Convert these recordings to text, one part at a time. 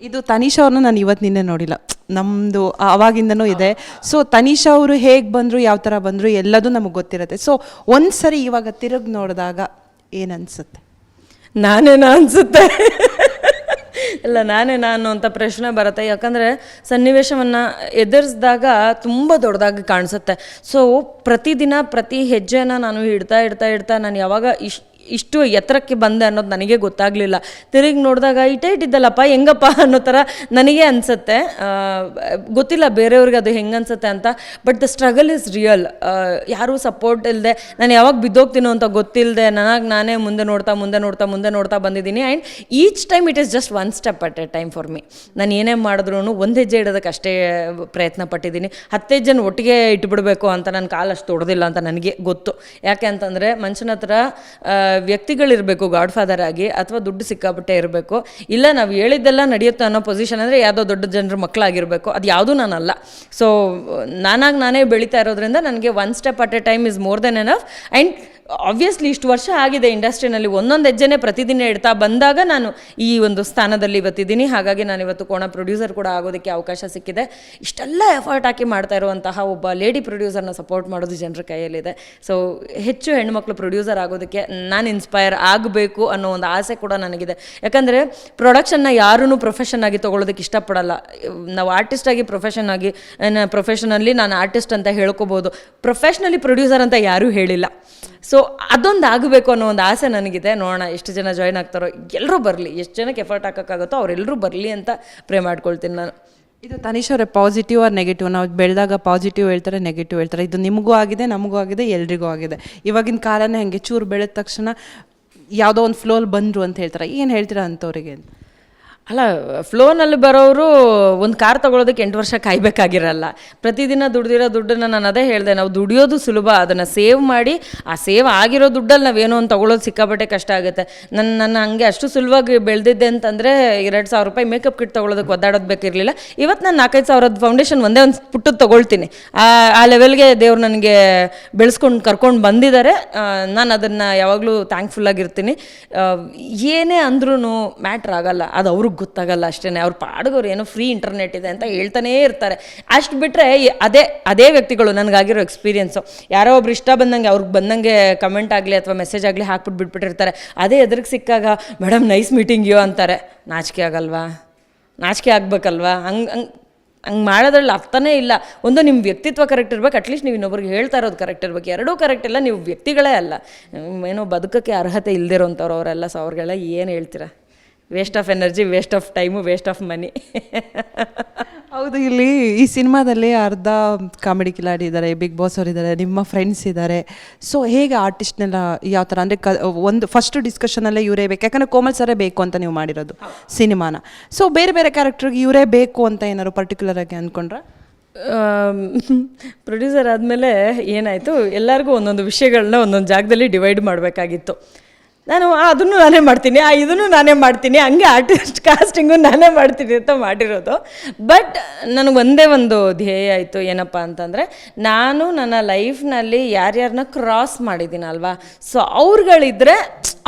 ಇದು ತನಿಷಾ ಅವ್ರನ್ನ ನಾನು ಇವತ್ತು ನಿನ್ನೆ ನೋಡಿಲ್ಲ. ನಮ್ಮದು ಅವಾಗಿಂದನೂ ಇದೆ. ಸೊ ತನಿಷಾ ಅವರು ಹೇಗೆ ಬಂದರು, ಯಾವ ಥರ ಬಂದರು ಎಲ್ಲದೂ ನಮಗೆ ಗೊತ್ತಿರುತ್ತೆ. ಸೊ ಒಂದು ಸರಿ ಇವಾಗ ತಿರುಗಿ ನೋಡಿದಾಗ ಏನನ್ಸುತ್ತೆ? ನಾನೇನ ಅನಿಸುತ್ತೆ? ಇಲ್ಲ ನಾನೇ ನಾನು ಅಂತ ಪ್ರಶ್ನೆ ಬರುತ್ತೆ. ಯಾಕಂದರೆ ಸನ್ನಿವೇಶವನ್ನು ಎದುರಿಸಿದಾಗ ತುಂಬ ದೊಡ್ಡದಾಗಿ ಕಾಣಿಸುತ್ತೆ. ಸೊ ಪ್ರತಿದಿನ ಪ್ರತಿ ಹೆಜ್ಜೆನ ನಾನು ಇಡ್ತಾ ಇಡ್ತಾ ಇಡ್ತಾ ನಾನು ಯಾವಾಗ ಇಶ್ ಇಷ್ಟು ಎತ್ತರಕ್ಕೆ ಬಂದೆ ಅನ್ನೋದು ನನಗೆ ಗೊತ್ತಾಗಲಿಲ್ಲ. ತಿರುಗಿ ನೋಡಿದಾಗ ಇಟ್ಟೇ ಇಟ್ಟಿದ್ದಲ್ಲಪ್ಪ, ಹೆಂಗಪ್ಪ ಅನ್ನೋ ಥರ ನನಗೆ ಅನಿಸುತ್ತೆ. ಗೊತ್ತಿಲ್ಲ ಬೇರೆಯವ್ರಿಗೆ ಅದು ಹೆಂಗೆ ಅನ್ಸುತ್ತೆ ಅಂತ but the struggle is real ಯಾರೂ ಸಪೋರ್ಟ್ ಇಲ್ಲದೆ ನಾನು ಯಾವಾಗ ಬಿದ್ದೋಗ್ತೀನೋ ಅಂತ ಗೊತ್ತಿಲ್ಲದೆ ನನಗೆ ನಾನೇ ಮುಂದೆ ನೋಡ್ತಾ ಮುಂದೆ ನೋಡ್ತಾ ಮುಂದೆ ನೋಡ್ತಾ ಬಂದಿದ್ದೀನಿ. And each time it is just one step at a time for me ನಾನು ಏನೇ ಮಾಡಿದ್ರು ಒಂದು ಹೆಜ್ಜೆ ಇಡೋದಕ್ಕೆ ಅಷ್ಟೇ ಪ್ರಯತ್ನ ಪಟ್ಟಿದ್ದೀನಿ. ಹತ್ತು ಜನ ಒಟ್ಟಿಗೆ ಇಟ್ಬಿಡಬೇಕು ಅಂತ ನನ್ನ ಕಾಲು ಅಷ್ಟು ದೊಡ್ಡದಿಲ್ಲ ಅಂತ ನನಗೆ ಗೊತ್ತು. ಯಾಕೆ ಅಂತಂದರೆ ಮನುಷ್ಯನ ಹತ್ರ ವ್ಯಕ್ತಿಗಳಿರಬೇಕು ಗಾಡ್ ಫಾದರ್ ಆಗಿ ಅಥವಾ ದುಡ್ಡು ಸಿಕ್ಕಾಪಟ್ಟೆ ಇರಬೇಕು. ಇಲ್ಲ, ನಾವು ಹೇಳಿದ್ದೆಲ್ಲ ನಡೆಯುತ್ತೆ ಅನ್ನೋ ಪೊಸಿಷನ್ ಅಂದರೆ ಯಾವುದೋ ದೊಡ್ಡ ಜನರ ಮಕ್ಕಳಾಗಿರಬೇಕು ಅದು ಯಾವುದೂ ನಾನಲ್ಲ. ಸೊ ನಾನಾಗಿ ನಾನೇ ಬೆಳೀತಾ ಇರೋದ್ರಿಂದ ನನಗೆ one step at a time is more than enough and obviously ಇಷ್ಟು ವರ್ಷ ಆಗಿದೆ ಇಂಡಸ್ಟ್ರಿನಲ್ಲಿ, ಒಂದೊಂದು ಹೆಜ್ಜೆನೇ ಪ್ರತಿದಿನ ಇಡ್ತಾ ಬಂದಾಗ ನಾನು ಈ ಒಂದು ಸ್ಥಾನದಲ್ಲಿ ಇವತ್ತಿದ್ದೀನಿ. ಹಾಗಾಗಿ ನಾನು ಇವತ್ತು ಕೋಣ ಪ್ರೊಡ್ಯೂಸರ್ ಕೂಡ ಆಗೋದಕ್ಕೆ ಅವಕಾಶ ಸಿಕ್ಕಿದೆ. ಇಷ್ಟೆಲ್ಲ ಎಫರ್ಟ್ ಹಾಕಿ ಮಾಡ್ತಾ ಇರುವಂತಹ ಒಬ್ಬ ಲೇಡಿ ಪ್ರೊಡ್ಯೂಸರ್ನ ಸಪೋರ್ಟ್ ಮಾಡೋದು ಜನರ ಕೈಯಲ್ಲಿದೆ. ಸೊ ಹೆಚ್ಚು ಹೆಣ್ಮಕ್ಳು ಪ್ರೊಡ್ಯೂಸರ್ ಆಗೋದಕ್ಕೆ ನಾನು ಇನ್ಸ್ಪೈರ್ ಆಗಬೇಕು ಅನ್ನೋ ಒಂದು ಆಸೆ ಕೂಡ ನನಗಿದೆ. ಯಾಕಂದರೆ ಪ್ರೊಡಕ್ಷನ್ನ ಯಾರೂ ಪ್ರೊಫೆಷನ್ ಆಗಿ ತೊಗೊಳೋದಕ್ಕೆ ಇಷ್ಟಪಡಲ್ಲ. ನಾವು ಆರ್ಟಿಸ್ಟ್ ಆಗಿ ಪ್ರೊಫೆಷನ್ ಆಗಿ ಪ್ರೊಫೆಷನಲ್ಲಿ ನಾನು ಆರ್ಟಿಸ್ಟ್ ಅಂತ ಹೇಳ್ಕೊಬೋದು. ಪ್ರೊಫೆಷ್ನಲಿ ಪ್ರೊಡ್ಯೂಸರ್ ಅಂತ ಯಾರೂ ಹೇಳಿಲ್ಲ. ಸೊ ಅದೊಂದು ಆಗಬೇಕು ಅನ್ನೋ ಒಂದು ಆಸೆ ನನಗಿದೆ. ನೋಡೋಣ ಎಷ್ಟು ಜನ ಜಾಯ್ನ್ ಆಗ್ತಾರೋ. ಎಲ್ಲರೂ ಬರಲಿ. ಎಷ್ಟು ಜನಕ್ಕೆ ಎಫರ್ಟ್ ಹಾಕೋಕ್ಕಾಗುತ್ತೋ ಅವರೆಲ್ಲರೂ ಬರಲಿ ಅಂತ ಪ್ರೇ ಮಾಡ್ಕೊಳ್ತೀನಿ ನಾನು. ಇದು ತನಿಷ್ ಅವರೇ ಪಾಸಿಟಿವ್ ಆರ್ ನೆಗೆಟಿವ್ ನಾವು ಬೆಳೆದಾಗ ಪಾಸಿಟಿವ್ ಹೇಳ್ತಾರೆ ನೆಗೆಟಿವ್ ಹೇಳ್ತಾರೆ. ಇದು ನಿಮಗೂ ಆಗಿದೆ, ನಮಗೂ ಆಗಿದೆ, ಎಲ್ರಿಗೂ ಆಗಿದೆ. ಇವಾಗಿನ ಕಾಲನೇ ಹಾಗೆ ಚೂರು ಬೆಳೆದ ತಕ್ಷಣ ಯಾವುದೋ ಒಂದು ಫ್ಲೋಲ್ ಬಂದರು ಅಂತ ಹೇಳ್ತಾರೆ. ಏನು ಹೇಳ್ತೀರಾ ಅಂಥವ್ರಿಗೆ ಅಲ್ಲ ಫ್ಲೋನಲ್ಲಿ ಬರೋರು ಒಂದು ಕಾರ್ ತೊಗೊಳೋದಕ್ಕೆ ಎಂಟು ವರ್ಷ ಕಾಯ್ಬೇಕಾಗಿರಲ್ಲ. ಪ್ರತಿದಿನ ದುಡ್ದಿರೋ ದುಡ್ಡನ್ನು ನಾನು ಅದೇ ಹೇಳಿದೆ ನಾವು ದುಡಿಯೋದು ಸುಲಭ ಅದನ್ನು ಸೇವ್ ಮಾಡಿ ಆ ಸೇವ್ ಆಗಿರೋ ದುಡ್ಡಲ್ಲಿ ನಾವೇನೋ ಒಂದು ತೊಗೊಳೋದು ಸಿಕ್ಕಾಪಟ್ಟೆ ಕಷ್ಟ ಆಗುತ್ತೆ. ನನ್ನ ನನ್ನ ಹಂಗೆ ಅಷ್ಟು ಸುಲಭವಾಗಿ ಬೆಳೆದಿದ್ದೆ ಅಂತಂದರೆ ಎರಡು ಸಾವಿರ ರೂಪಾಯಿ ಮೇಕಪ್ ಕಿಟ್ ತೊಗೊಳೋದಕ್ಕೆ ಒದ್ದಾಡೋದು ಬೇಕಿರಲಿಲ್ಲ. ಇವತ್ತು ನಾನು ನಾಲ್ಕೈದು ಸಾವಿರದ ಫೌಂಡೇಶನ್ ಒಂದೇ ಒಂದು ಪುಟ್ಟದ್ದು ತೊಗೊಳ್ತೀನಿ. ಆ ಲೆವೆಲ್ಗೆ ದೇವ್ರು ನನಗೆ ಬೆಳೆಸ್ಕೊಂಡು ಕರ್ಕೊಂಡು ಬಂದಿದ್ದಾರೆ ನಾನು ಅದನ್ನು ಯಾವಾಗಲೂ ಥ್ಯಾಂಕ್ಫುಲ್ ಆಗಿರ್ತೀನಿ. ಆ, ಏನೇ ಅಂದ್ರೂ ಮ್ಯಾಟ್ರ್ ಆಗಲ್ಲ. ಅದು ಅವ್ರಿಗೆ ಗೊತ್ತಾಗಲ್ಲ ಅಷ್ಟೇ ಅವ್ರ ಪಾಡ್ಗೋರು ಏನೋ ಫ್ರೀ ಇಂಟರ್ನೆಟ್ ಇದೆ ಅಂತ ಹೇಳ್ತಾನೇ ಇರ್ತಾರೆ. ಅಷ್ಟು ಬಿಟ್ಟರೆ ಅದೇ ಅದೇ ವ್ಯಕ್ತಿಗಳು ನನಗಾಗಿರೋ ಎಕ್ಸ್ಪೀರಿಯೆನ್ಸು ಯಾರೋ ಒಬ್ರು ಇಷ್ಟ ಬಂದಂಗೆ ಅವ್ರಿಗೆ ಬಂದಂಗೆ ಕಮೆಂಟ್ ಆಗಲಿ ಅಥವಾ ಮೆಸೇಜ್ ಆಗಲಿ ಹಾಕ್ಬಿಟ್ಟು ಬಿಟ್ಬಿಟ್ಟಿರ್ತಾರೆ. ಅದೇ ಎದುರಿಗೆ ಸಿಕ್ಕಾಗ, ಮೇಡಮ್ ನೈಸ್ ಮೀಟಿಂಗ್ ಯೋ ಅಂತಾರೆ. ನಾಚಿಕೆ ಆಗಲ್ವಾ? ನಾಚಿಕೆ ಆಗ್ಬೇಕಲ್ವಾ? ಹಂಗೆ ಹಂಗೆ ಹಂಗೆ ಮಾಡೋದ್ರಲ್ಲಿ ಅರ್ಥನೇ ಇಲ್ಲ. ಒಂದು ನಿಮ್ಮ ವ್ಯಕ್ತಿತ್ವ ಕರೆಕ್ಟ್ ಇರ್ಬೇಕು. ಅಟ್ಲೀಸ್ಟ್ ನೀವು ಇನ್ನೊಬ್ರಿಗೆ ಹೇಳ್ತಾ ಇರೋದು ಕರೆಕ್ಟ್ ಇರ್ಬೇಕು. ಎರಡೂ ಕರೆಕ್ಟ್ ಇಲ್ಲ. ನೀವು ವ್ಯಕ್ತಿಗಳೇ ಅಲ್ಲ. ಏನೋ ಬದುಕಕ್ಕೆ ಅರ್ಹತೆ ಇಲ್ದಿರೋಂಥವ್ರು ಅವರೆಲ್ಲ. ಸೊ ಅವ್ರಿಗೆಲ್ಲ ಏನು ಹೇಳ್ತೀರಾ? Waste of energy waste of time waste of money ಹೌದು ಇಲ್ಲಿ ಈ ಸಿನಿಮಾದಲ್ಲಿ ಅರ್ಧ ಕಾಮಿಡಿ ಕಿಲಾಡಿ ಇದ್ದಾರೆ ಬಿಗ್ ಬಾಸ್ ಅವ್ರು ಇದ್ದಾರೆ ನಿಮ್ಮ ಫ್ರೆಂಡ್ಸ್ ಇದ್ದಾರೆ ಸೊ ಹೇಗೆ ಆರ್ಟಿಸ್ಟ್ನೆಲ್ಲ ಯಾವ ಥರ? ಅಂದರೆ ಕ ಒಂದು ಫಸ್ಟ್ ಡಿಸ್ಕಷನಲ್ಲೇ ಇವರೇ ಬೇಕು. ಯಾಕಂದರೆ ಕೋಮಲ್ ಸರೇ ಬೇಕು ಅಂತ ನೀವು ಮಾಡಿರೋದು ಸಿನಿಮಾನ. ಸೊ ಬೇರೆ ಬೇರೆ ಕ್ಯಾರೆಕ್ಟ್ರಿಗೆ ಇವರೇ ಬೇಕು ಅಂತ ಏನಾದ್ರು ಪರ್ಟಿಕ್ಯುಲರ್ ಆಗಿ ಅಂದ್ಕೊಂಡ್ರೆ ಪ್ರೊಡ್ಯೂಸರ್ ಆದಮೇಲೆ ಏನಾಯಿತು? ಎಲ್ಲರಿಗೂ ಒಂದೊಂದು ವಿಷಯಗಳನ್ನ ಒಂದೊಂದು ಜಾಗದಲ್ಲಿ ಡಿವೈಡ್ ಮಾಡಬೇಕಾಗಿತ್ತು. ನಾನು ಅದನ್ನು ನಾನೇ ಮಾಡ್ತೀನಿ, ಆ ಇದನ್ನು ನಾನೇ ಮಾಡ್ತೀನಿ, ಹಂಗೆ ಆರ್ಟಿಸ್ಟ್ ಕಾಸ್ಟಿಂಗು ನಾನೇ ಮಾಡ್ತೀನಿ ಅಂತ ಮಾಡಿರೋದು. ಬಟ್ ನನಗೆ ಒಂದೇ ಒಂದು ಧ್ಯೇಯ ಆಯಿತು ಏನಪ್ಪ ಅಂತಂದರೆ, ನಾನು ನನ್ನ ಲೈಫ್ನಲ್ಲಿ ಯಾರ್ಯಾರನ್ನ ಕ್ರಾಸ್ ಮಾಡಿದ್ದೀನಲ್ವಾ? ಸೊ ಅವ್ರುಗಳಿದ್ರೆ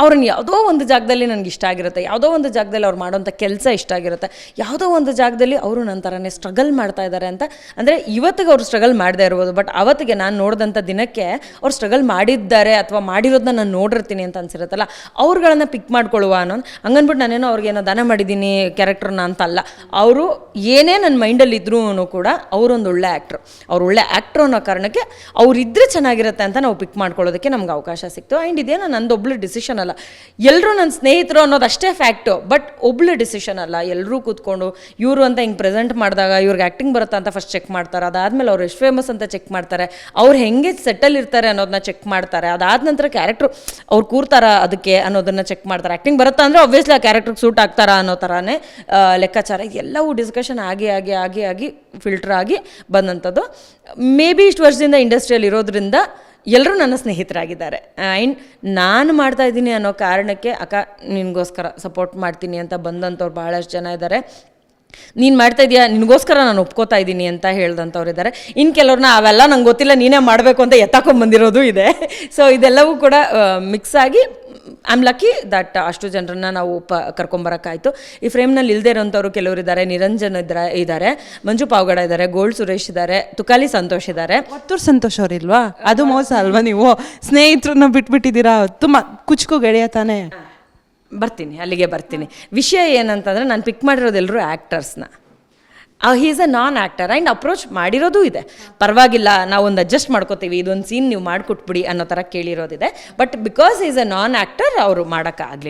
ಅವ್ರನ್ನ ಯಾವುದೋ ಒಂದು ಜಾಗದಲ್ಲಿ ನನಗೆ ಇಷ್ಟ ಆಗಿರುತ್ತೆ, ಯಾವುದೋ ಒಂದು ಜಾಗದಲ್ಲಿ ಅವ್ರು ಮಾಡೋಂಥ ಕೆಲಸ ಇಷ್ಟ ಆಗಿರುತ್ತೆ, ಯಾವುದೋ ಒಂದು ಜಾಗದಲ್ಲಿ ಅವರು ನನ್ನ ಥರನೇ ಸ್ಟ್ರಗಲ್ ಮಾಡ್ತಾ ಇದ್ದಾರೆ ಅಂತ. ಅಂದರೆ ಇವತ್ತಿಗೆ ಅವ್ರು ಸ್ಟ್ರಗಲ್ ಮಾಡದೇ ಇರ್ಬೋದು ಬಟ್ ಅವತ್ತಿಗೆ ನಾನು ನೋಡಿದಂಥ ದಿನಕ್ಕೆ ಅವ್ರು ಸ್ಟ್ರಗಲ್ ಮಾಡಿದ್ದಾರೆ ಅಥವಾ ಮಾಡಿರೋದನ್ನ ನಾನು ನೋಡಿರ್ತೀನಿ ಅಂತ ಅನ್ಸಿರುತ್ತಲ್ಲ ಅವ್ರುಗಳನ್ನ ಪಿಕ್ ಮಾಡ್ಕೊಳ್ಳುವ ಅನ್ನೋದು ಹಂಗನ್ಬಿಟ್ಟು ನಾನೇನೋ ಅವ್ರಿಗೇನೋ ದಾನ ಮಾಡಿದ್ದೀನಿ ಕ್ಯಾರೆಕ್ಟರ್ನ ಅಂತ ಅಲ್ಲ ಅವರು ಏನೇ ನನ್ನ ಮೈಂಡಲ್ಲಿ ಇದ್ರೂ ಕೂಡ ಅವರೊಂದು ಒಳ್ಳೆ ಆ್ಯಕ್ಟ್ರು ಅವ್ರು ಒಳ್ಳೆ ಆ್ಯಕ್ಟ್ರು ಅನ್ನೋ ಕಾರಣಕ್ಕೆ ಅವ್ರಿದ್ರೆ ಚೆನ್ನಾಗಿರುತ್ತೆ ಅಂತ ನಾವು ಪಿಕ್ ಮಾಡ್ಕೊಳ್ಳೋದಕ್ಕೆ ನಮ್ಗೆ ಅವಕಾಶ ಸಿಕ್ತು. ಆ್ಯಂಡ್ ಇದೇನೋ ನಂದೊಬ್ಳು ಡಿಸಿಷನ್ ಅಲ್ಲ. ಎಲ್ಲರೂ ನನ್ನ ಸ್ನೇಹಿತರು ಅನ್ನೋದು ಅಷ್ಟೇ ಫ್ಯಾಕ್ಟು ಬಟ್ ಒಬ್ಳು ಡಿಸಿಷನ್ ಅಲ್ಲ. ಎಲ್ಲರೂ ಕೂತ್ಕೊಂಡು ಇವರು ಅಂತ ಹಿಂಗೆ ಪ್ರೆಸೆಂಟ್ ಮಾಡಿದಾಗ ಇವ್ರಿಗೆ ಆ್ಯಕ್ಟಿಂಗ್ ಬರುತ್ತಾ ಅಂತ ಫಸ್ಟ್ ಚೆಕ್ ಮಾಡ್ತಾರೆ. ಅದಾದಮೇಲೆ ಅವ್ರು ಎಷ್ಟು ಫೇಮಸ್ ಅಂತ ಚೆಕ್ ಮಾಡ್ತಾರೆ. ಅವ್ರು ಹೆಂಗೆ ಸೆಟಲ್ ಇರ್ತಾರೆ ಅನ್ನೋದನ್ನ ಚೆಕ್ ಮಾಡ್ತಾರೆ. ಅದಾದ ನಂತರ ಕ್ಯಾರೆಕ್ಟ್ರು ಅವ್ರು ಕೂರ್ತಾರ ಅದಕ್ಕೆ ಅನ್ನೋದನ್ನು ಚೆಕ್ ಮಾಡ್ತಾರೆ. ಆ್ಯಕ್ಟಿಂಗ್ ಬರುತ್ತಾ ಅಂದರೆ ಆಬ್ವಿಯಸ್ಲಿ ಆ ಕ್ಯಾರೆಕ್ಟ್ರಿಗೆ ಸೂಟ್ ಆಗ್ತಾರಾ ಅನ್ನೋ ಥರನೇ ಲೆಕ್ಕಾಚಾರ. ಎಲ್ಲವೂ ಡಿಸ್ಕಷನ್ ಆಗಿ ಆಗಿ ಆಗಿ ಆಗಿ ಫಿಲ್ಟರ್ ಆಗಿ ಬಂದಂಥದ್ದು. ಮೇ ಬಿ ಇಷ್ಟು ವರ್ಷದಿಂದ ಇಂಡಸ್ಟ್ರಿಯಲ್ಲಿ ಇರೋದ್ರಿಂದ ಎಲ್ಲರೂ ನನ್ನ ಸ್ನೇಹಿತರಾಗಿದ್ದಾರೆ. ಆ್ಯಂಡ್ ನಾನು ಮಾಡ್ತಾ ಇದ್ದೀನಿ ಅನ್ನೋ ಕಾರಣಕ್ಕೆ, ಅಕ್ಕ, ನಿನಗೋಸ್ಕರ ಸಪೋರ್ಟ್ ಮಾಡ್ತೀನಿ ಅಂತ ಬಂದಂಥವ್ರು ಭಾಳಷ್ಟು ಜನ ಇದ್ದಾರೆ. ನೀನು ಮಾಡ್ತಾ ಇದೀಯಾ? ನಿನಗೋಸ್ಕರ ನಾನು ಒಪ್ಕೋತಾ ಇದ್ದೀನಿ ಅಂತ ಹೇಳ್ದಂಥವ್ರು ಇದ್ದಾರೆ. ಇನ್ನು ಕೆಲವ್ರನ್ನ, ಅವೆಲ್ಲ ನಂಗೆ ಗೊತ್ತಿಲ್ಲ, ನೀನೇ ಮಾಡಬೇಕು ಅಂತ ಎತ್ತಾಕೊಂಡು ಬಂದಿರೋದು ಇದೆ. ಸೊ ಇದೆಲ್ಲವೂ ಕೂಡ ಮಿಕ್ಸ್ ಆಗಿ ಐ ಆಮ್ ಲಕ್ಕಿ ದಟ್ ಅಷ್ಟು ಜನರನ್ನ ನಾವು ಪ ಕರ್ಕೊಂಬರೋಕ್ಕಾಯ್ತು. ಈ ಫ್ರೇಮ್ನಲ್ಲಿ ಇಲ್ಲದೆ ಇರೋಂಥವ್ರು ಕೆಲವರು ಇದ್ದಾರೆ ನಿರಂಜನ್ ಇದ್ರ ಇದ್ದಾರೆ ಮಂಜು ಪಾವಗಡ ಇದ್ದಾರೆ ಗೋಲ್ಡ್ ಸುರೇಶ್ ಇದ್ದಾರೆ ತುಕಾಲಿ ಸಂತೋಷ್ ಇದ್ದಾರೆ ಮತ್ತೂರು ಸಂತೋಷ್ ಅವರಿಲ್ವಾ ಅದು ಮೋಸ ಅಲ್ವಾ ನೀವು? ಸ್ನೇಹಿತರನ್ನ ಬಿಟ್ಬಿಟ್ಟಿದ್ದೀರಾ? ತುಂಬ ಕುಚ್ಕು ಗೆಳೆಯ ತಾನೇ. ಬರ್ತೀನಿ ಅಲ್ಲಿಗೆ ಬರ್ತೀನಿ. ವಿಷಯ ಏನಂತಂದರೆ ನಾನು ಪಿಕ್ ಮಾಡಿರೋದೆಲ್ಲರೂ ಆ್ಯಕ್ಟರ್ಸ್ನ he's a non actor and approach ಮಾಡಿರೋದು ಇದೆ. ಪರವಾಗಿಲ್ಲ, ನಾವು ಒಂದು ಅಡ್ಜಸ್ಟ್ ಮಾಡ್ಕೋತೀವಿ, ಇದೊಂದು ಸೀನ್ ನೀವು ಮಾಡಿಕೊಟ್ಬಿಡಿ ಅನ್ನೋ ಥರ ಕೇಳಿರೋದಿದೆ. But because is a non actor ಅವರು ಮಾಡೋಕ್ಕಾಗಲಿಲ್ಲ